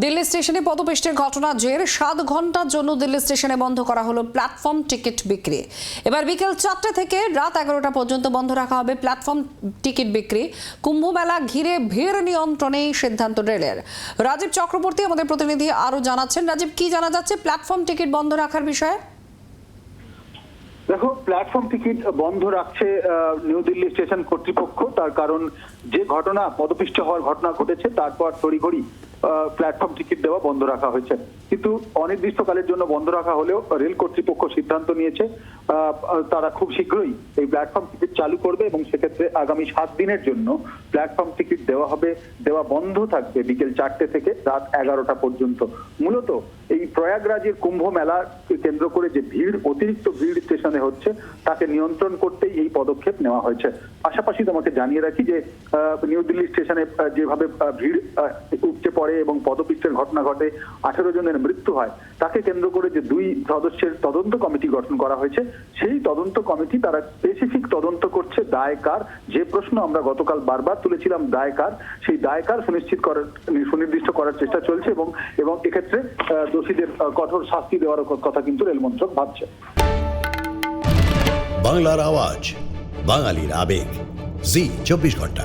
দিল্লি স্টেশনে পদপিষ্টের ঘটনা, জের সাত ঘণ্টার জন্য দিল্লি স্টেশনে বন্ধ করা হলো প্ল্যাটফর্ম টিকিট বিক্রি। এবার বিকেল চারটে থেকে রাত এগারোটা পর্যন্ত বন্ধ রাখা হবে প্ল্যাটফর্ম টিকিট বিক্রি। কুম্ভমেলা ঘিরে ভিড় নিয়ন্ত্রণে সিদ্ধান্ত রেলের। রাজীব চক্রবর্তী আমাদের প্রতিনিধি আরও জানাচ্ছেন। রাজীব, কি জানা যাচ্ছে প্ল্যাটফর্ম টিকিট বন্ধ রাখার বিষয়ে? দেখো, প্ল্যাটফর্ম টিকিট বন্ধ রাখছে নিউ দিল্লি স্টেশন কর্তৃপক্ষ। তার কারণ যে ঘটনা, পদপিষ্ট হওয়ার ঘটনা ঘটেছে, তারপর তড়িঘড়ি প্ল্যাটফর্ম টিকিট দেওয়া বন্ধ রাখা হয়েছে। কিন্তু অনির্দিষ্টকালের জন্য বন্ধ রাখা হলেও রেল কর্তৃপক্ষ সিদ্ধান্ত নিয়েছে তারা খুব শীঘ্রই এই প্ল্যাটফর্ম টিকিট চালু করবে এবং সেক্ষেত্রে আগামী সাত দিনের জন্য প্ল্যাটফর্ম টিকিট দেওয়া হবে, দেওয়া বন্ধ থাকবে বিকেল চারটে থেকে রাত এগারোটা পর্যন্ত। মূলত এই প্রয়াগরাজের কুম্ভ মেলা কেন্দ্র করে যে ভিড়, অতিরিক্ত ভিড় স্টেশনে হচ্ছে, তাকে নিয়ন্ত্রণ করতেই এই পদক্ষেপ নেওয়া হয়েছে। পাশাপাশি তোমাকে জানিয়ে রাখি যে নিউ দিল্লি স্টেশনে যেভাবে ভিড় উপচে পড়ে এবং পদপিষ্টের ঘটনা ঘটে, আঠেরো জনের মৃত্যু হয়, তাকে কেন্দ্র করে যে দুই সদস্যের তদন্ত কমিটি গঠন করা হয়েছে। সেই তদন্ত কমিটি, তারা স্পেসিফিক তদন্ত করছে দায় কার যে প্রশ্ন আমরা গতকাল বারবার তুলেছিলাম দায় কার সেই দায় কার সুনিশ্চিত করার, সুনির্দিষ্ট করার চেষ্টা চলছে এবং এবং এক্ষেত্রে দোষীদের কঠোর শাস্তি দেওয়ার কথা কিন্তু রেল মন্ত্রক ভাবছে। বাংলার আওয়াজ, বাঙালির আবেগ। জি, চব্বিশ ঘণ্টা।